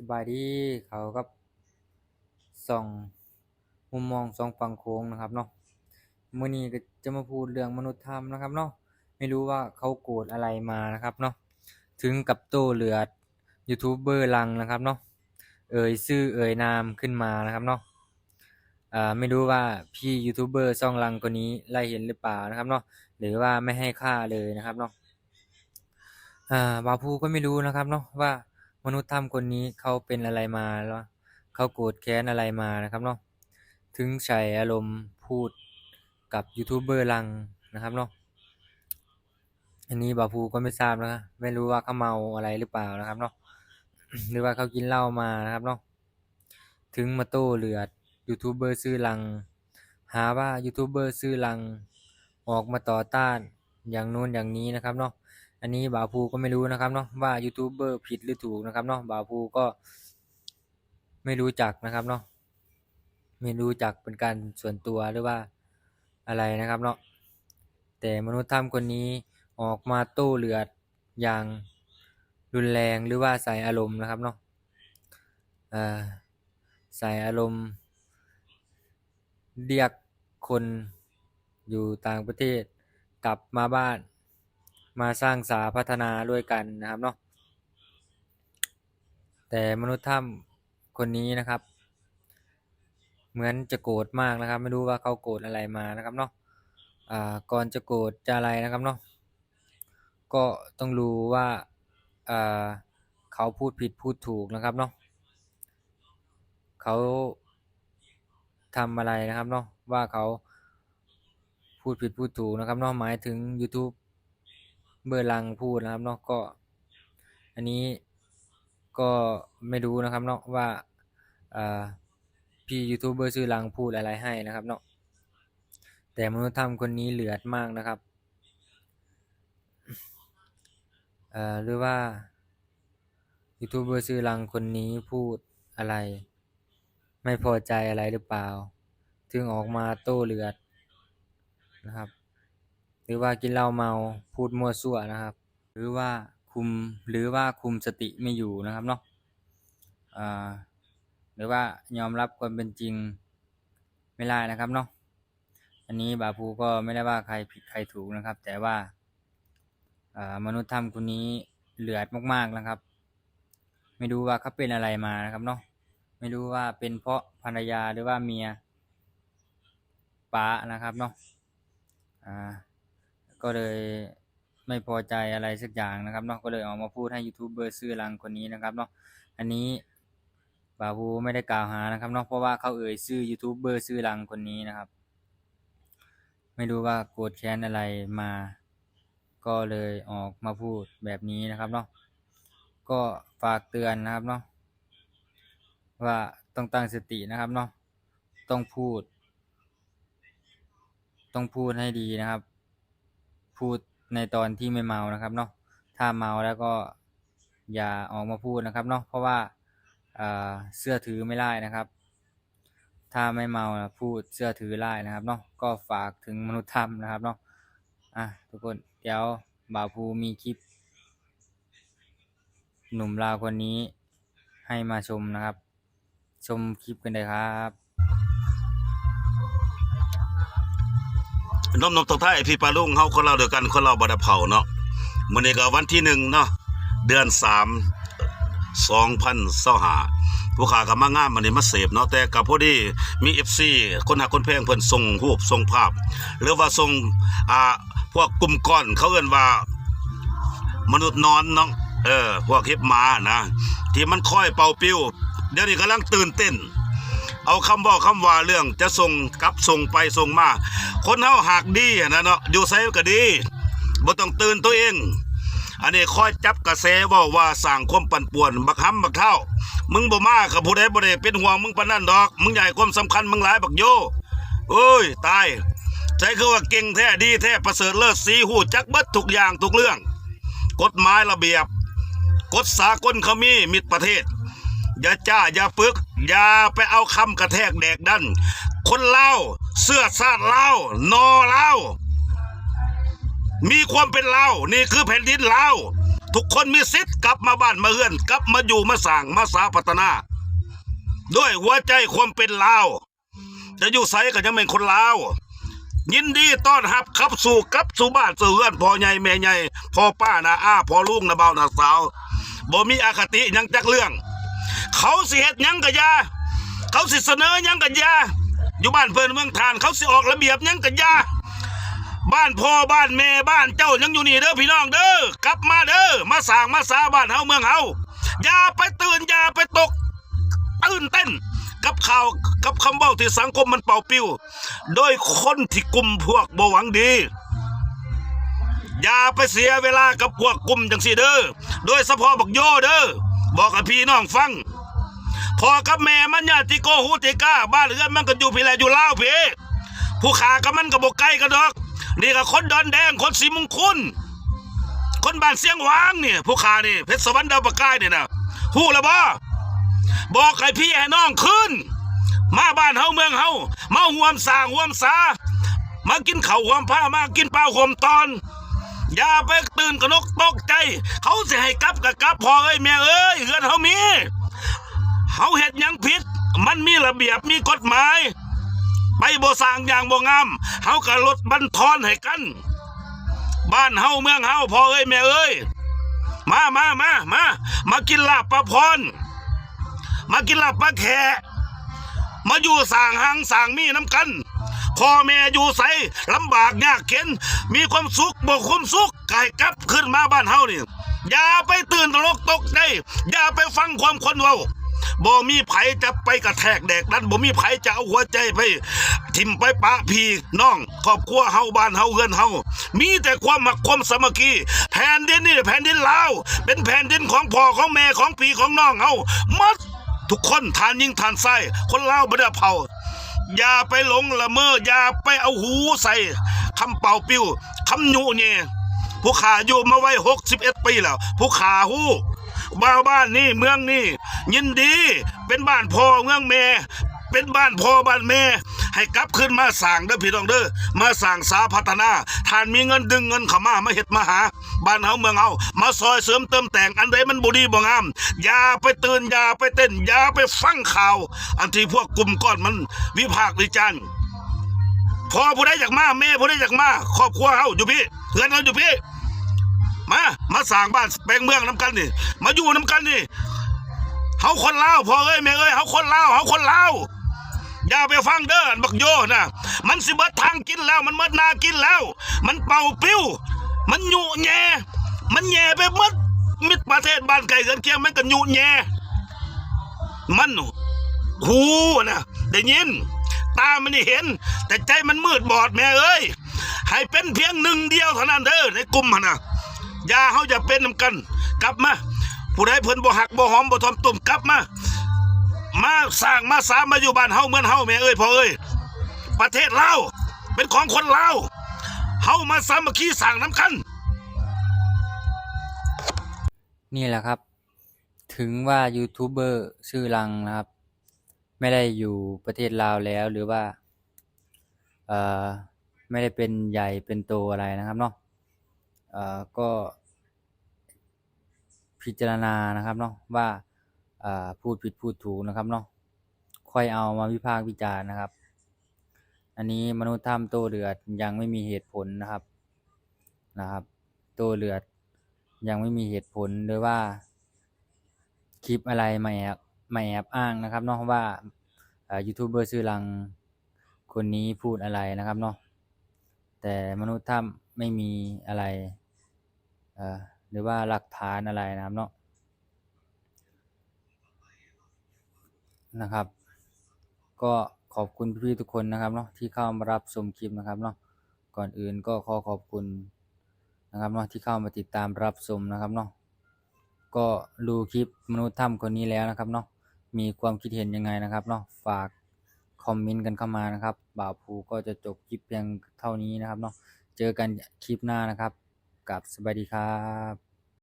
สบายดีเขากับส่องมุมมองสองฝั่งโค้งนะครับเนาะมื้อนี้ก็จะมาพูดเรื่องมนุษยธรรมนะครับเนาะไม่รู้ว่าเขาโกรธอะไรมานะครับเนาะถึงกับโต้เลือดยูทูบเบอร์ลังนะครับเนาะเอ่ยชื่อเอ่ยนามขึ้นมานะครับเนาะอ่าไม่รู้ว่าพี่ยูทูบเบอร์ช่องลังคนนี้ไล่เห็นหรือเปล่านะครับเนาะหรือว่าไม่ให้ค่าเลยนะครับเนาะอ่าบาพูก็ไม่รู้นะครับเนาะว่า มนุษย์ถ้ำคนนี้เขาเป็นอะไรมาแล้วเขาโกรธแค้นอะไรมานะครับเนาะถึงใช้อารมณ์พูดกับยูทูบเบอร์ลังนะครับเนาะอันนี้บาภูก็ไม่ทราบนะไม่รู้ว่าเขาเมาอะไรหรือเปล่านะครับเนาะหรือว่าเขากินเหล้ามานะครับเนาะถึงมาโต้เลือดยูทูบเบอร์ชื่อลัง หาว่ายูทูบเบอร์ชื่อลังออกมาต่อต้านอย่างนู้นอย่างนี้นะครับเนาะ อันนี้บ่าวภูก็ไม่รู้นะครับเนาะว่ายูทูบเบอร์ผิดหรือถูกนะครับเนาะบ่าวภูก็ไม่รู้จักนะครับเนาะไม่รู้จักเป็นการส่วนตัวหรือว่าอะไรนะครับเนาะแต่มนุษย์ถ้ำคนนี้ออกมาโต้เลือดอย่างรุนแรงหรือว่าใส่อารมณ์นะครับเนาะใส่อารมณ์ เรียกคนอยู่ต่างประเทศกลับมาบ้าน มาสร้างสาพัฒนาด้วยกันนะครับเนาะแต่มนุษย์ถ้ำคนนี้นะครับ เหมือนจะโกรธมากนะครับ ไม่รู้ว่าเขาโกรธอะไรมานะครับเนาะอ่าก่อนจะโกรธจะอะไรนะครับเนาะก็ต้องรู้ว่าอ่าเขาพูดผิดพูดถูกนะครับเนาะเขาทำอะไรนะครับเนาะว่าเขาพูดผิดพูดถูกนะครับเนาะหมายถึง YouTube เบอร์ลังพูดนะครับเนาะก็ อันนี้ก็ไม่รู้นะครับเนาะว่าพี่ยูทูบเบอร์ชื่อลังพูดอะไรให้นะครับเนาะแต่มนุษย์ธรรมคนนี้เหลือดมากนะครับหรือว่ายูทูบเบอร์ชื่อลังคนนี้พูดอะไร ไม่พอใจอะไรหรือเปล่า ถึงออกมาโต้เลือดนะครับ หรือว่ากินเหล้าเมาพูดมั่วซั่วนะครับ หรือว่าคุมหรือว่าคุมสติไม่อยู่นะครับเนาะอ่าหรือว่ายอมรับความเป็นจริงไม่ได้นะครับเนาะอันนี้บาภูก็ไม่ได้ว่าใครผิดใครถูกนะครับ แต่ว่าอ่ามนุษย์ถ้ำคนนี้เหลือดมากๆนะครับ ไม่รู้ว่าเขาเป็นอะไรมานะครับเนาะไม่รู้ว่าเป็นเพราะภรรยาหรือว่าเมียป้านะครับเนาะอ่า ก็เลยไม่พอใจอะไรสักอย่างนะครับเนาะก็เลยออกมาพูดให้ยูทูบเบอร์ชื่อลังคนนี้นะครับเนาะอันนี้บาบูไม่ได้กล่าวหานะครับเนาะเพราะว่าเขาเอ่ยชื่อยูทูบเบอร์ชื่อลังคนนี้นะครับ ไม่รู้ว่าโกรธแค้นอะไรมา ก็เลยออกมาพูดแบบนี้นะครับเนาะก็ฝากเตือนนะครับเนาะว่าต้องตั้งสตินะครับเนาะต้องพูด ต้องพูดให้ดีนะครับ พูดในตอนที่ไม่เมานะครับเนาะถ้าเมาแล้วก็อย่าออกมาพูดนะครับเนาะเพราะว่าอ่าเสื้อถือไม่ได้นะครับ ถ้าไม่เมาพูดเสื้อถือได้นะครับเนาะก็ฝากถึงมนุษยธรรมนะครับเนาะอะทุกคนเดี๋ยวบ่าวภูมีคลิป หนุ่มลาวคนนี้ให้มาชมนะครับ ชมคลิปกันเลยครับ น้อมนบตกท้ายพี่ปาลุงเฮาคนเราเดียวกันคนเราบ่ได้เผาเนาะมื้อนี้ก็วันที่หนึ่งเนาะเดือนสามสองพันเศร้าหาผู้ขาก็มางานมื้อนี้มาเสพเนาะแต่กับพอดีมี FC คนหักคนแพงเพิ่นส่งรูปส่งภาพ หรือว่าส่งอ่าพวกกลุ่มก้อนเขาเอิ้นว่ามนุษย์นอนเนาะเออพวกเห็บหมานะ ที่มันค่อยเป่าปิ้วเดี๋ยวนี้กำลังตื่นเต้น เอาคำบอกคำว่าเรื่องจะส่งกลับส่งไปส่งมา คนเฮาหากดีนะเนาะอยู่ไสก็ดีบ่ต้องตื่นตัวเอง อันนี้คอยจับกระแสว้าว่าสร้างความปั่นป่วน บักห้ำบักเท่า มึงบ่มากับผู้ใดบ่ได้เป็นห่วงมึงปานนั้นดอก มึงใหญ่ความสำคัญมึงหลายบักโยโอ้ยตายใจคือว่าเก่งแท้ดีแท้ประเสริฐเลิศสีหูจักบิดทุกอย่างทุกเรื่อง กฎหมายระเบียบ กฎสากลเขามีมิตรประเทศ อย่าจ้าอย่าปึก อย่าไปเอาคำกระแทกแดกดัน คนเล่าเสื้อซาดเล่านอเล่ามีความเป็นเล่านี่คือแผ่นดินเล่าทุกคนมีสิทธิ์กลับมาบ้านมาเฮือน กลับมาอยู่มาสร้างมาสาพัฒนา ด้วยหัวใจความเป็นเลาจะอยู่ไสก็ยังเป็นคนลาวยินดีต้อนรับขับสู่กับสู่บ้านสู่เฮือนพ่อใหญ่แม่ใหญ่พ่อป้านาอาพ่อลุงนาเบานาสาวบ่มีอคติยังจักเรื่อง เขาสิเฮ็ดยังกะยาเขาสิเสนอยังกะยาอยู่บ้านเพิ่นเมืองทาน เขาสิออกระเบียบยังกะยาบ้านพ่อบ้านแม่บ้านเจ้ายังอยู่นี่เด้อพี่น้องเด้อกลับมาเด้อมาสร้างมาสาบ้านเฮาเมืองเฮาอย่าไปตื่นอย่าไปตกตื่นเต้นกับข่าวกับคำเว้าที่สังคมมันเป่าปิวโดยคนที่กลุ่มพวกบหวังดี อย่าไปเสียเวลากับพวกกลุ่มจังสีเด้อโดยเฉพาะบักโยเด้อ บอกกับพี่น้องฟังพอกับแม่มันญาติโกหูติก้าบ้านเรือนมันก็อยู่พี่แหละอยู่เล่าพี่ผู้ขากับมันก็บ่ใกล้กันดอก นี่ก็คนดอนแดงคนสีมงคลคนบ้านเสียงหวางเนี่ยผู้ขานี่เพชรสวรรค์ดาวประกายนี่ยนะฮู้ล้วบ่บอกให้พี่ให้น้องขึ้น มาบ้านเฮาเมืองเฮามาห่วมสางห่วมสามากินข้าวห่วมผ้ามากินปลาห่วมตอน อย่าไปตื่นกระนกตกใจ เขาเสิให้กลับกับกลับพอเอ้ยแม่เอ้ยเฮือนเฮามีเฮาเฮ็ดยังผิด มันมีระเบียบมีกฎหมาย ไปโบสางอย่างโบงามเฮาก็ลดบันทอนให้กัน บ้านเฮาเมืองเฮาพอเอ้ยแม่เอ้ยมามามามามากินลาบปลาพรมากินลาบปลาแขมาอยู่สางหังสางมีน้ำกัน พ่อแม่อยู่ใสลำบากยากเข็น มีความสุขบ่ความสุขกายกลับขึ้นมาบ้านเฮานี่อย่าไปตื่นตระหนกตกใจอย่าไปฟังความคนเว้าบ่มีไผจะไปกระแทกแดกดันบ่มีไผจะเอาหัวใจไปทิมไปปะพีน้องครอบครัวเฮาบ้านเฮาเฮือนเฮามีแต่ความมักความสามัคคีแผ่นดินนี่แผ่นดินลาวเป็นแผ่นดินของพ่อของแม่ของพี่ของน้องเฮาหมดทุกคนทานยิ่งทานไส้คนเล่าวบ่ได้เผา อย่าไปหลงละเมออย่าไปเอาหูใส่คำเป่าปิวคำยุเนี่ยผู้ขาอยู่มาไว้หกสิบเอ็ดปีแล้ว ผู้ขาหูบ้าบ้านนี่เมืองนี่ยินดีเป็นบ้านพ่อเมืองแม่เป็นบ้านพ่อบ้านแม่ ให้กลับขึ้นมาสั่งเด้อพี่น้องเด้อมาสั่งสาพัฒนาทานมีเงินดึงเงินเข้ามามาเฮ็ดมาหา บ้านเฮาเมืองเฮามาซอยเสริมเติมแต่งอันใดมันบ่ดีบ่งามอย่าไปตื่นอย่าไปเต้นอย่าไปฟังข่าว อันที่พวกกลุ่มก้อนมันวิพากษ์วิจารณ์พอผู้ใดอยากมาแม่ผู้ใดอยากมาครอบครัวเฮาอยู่พี่เพื่อนเราอยู่พี่มามาสร้างบ้านแปลงเมืองน้ำกันนี่มาอยู่น้ำกันนี่เฮาคนลาวพอเอ้ยแม่เอ้ยเฮาคนลาวเฮาคนลาวอย่าไปฟังเด้ออันบักโยนะมันสิเบิดทางกินแล้ว มันเบิดนากินแล้ว มันเป่าปิ้ว มันยุแย่มันแย่ไปหมดมิตรประเทศบ้านไก่เกินเคียงมันก็ยุแย่มันหูนะได้ยิน ตามันนี่เห็น แต่ใจมันมืดบอดแม่เอ้ยให้เป็นเพียงหนึ่งเดียวเท่านั้นเด้อในกลุ่มนนะอย่าเฮาอย่าเป็นนำกัน กลับมาผู้ใดเพิ่นบ่หักบ่หอมบ่ทอมตุ่มกลับมามาสร้างมาสามมาอยู่บ้านเฮาเหมือนเฮาแม่เอ้ยพ่อเอ้ยประเทศลาเป็นของคนเฮาามาสามัคคีสร้างน้ำกันนี่แหละครับ ถึงว่ายูทูบเบอร์ชื่อลังนะครับ ไม่ได้อยู่ประเทศลาวแล้วหรือว่าเอ่อไม่ได้เป็นใหญ่เป็นโตอะไรนะครับเนาะเอ่อก็ พิจารณานะครับเนาะว่าอ่าพูดผิดพูดถูกนะครับเนาะค่อยเอามาวิพากษ์วิจารณ์นะครับ อันนี้มนุษย์ถ้ำโตเดือดยังไม่มีเหตุผลนะครับนะครับ โตเดือดยังไม่มีเหตุผลโดยว่า คลิปอะไรมาแอบมาแอบอ้างนะครับเนาะว่าอ่ายูทูบเบอร์ชื่อลังคนนี้พูดอะไรนะครับเนาะแต่มนุษย์ถ้ำไม่มีอะไรเอ่หรือว่าหลักฐานอะไรนะครับเนาะนะครับ ก็ ขอบคุณพี่ๆทุกคนนะครับเนาะที่เข้ามารับชมคลิปนะครับเนาะก่อนอื่นก็ขอขอบคุณนะครับเนาะที่เข้ามาติดตามรับชมนะครับเนาะก็ดูคลิปมนุษย์ถ้ำคนนี้แล้วนะครับเนาะมีความคิดเห็นยังไงนะครับเนาะฝากคอมเมนต์กันเข้ามานะครับบ่าวภูก็จะจบคลิปเพียงเท่านี้นะครับเนาะเจอกันคลิปหน้านะครับกับสวัสดีครับ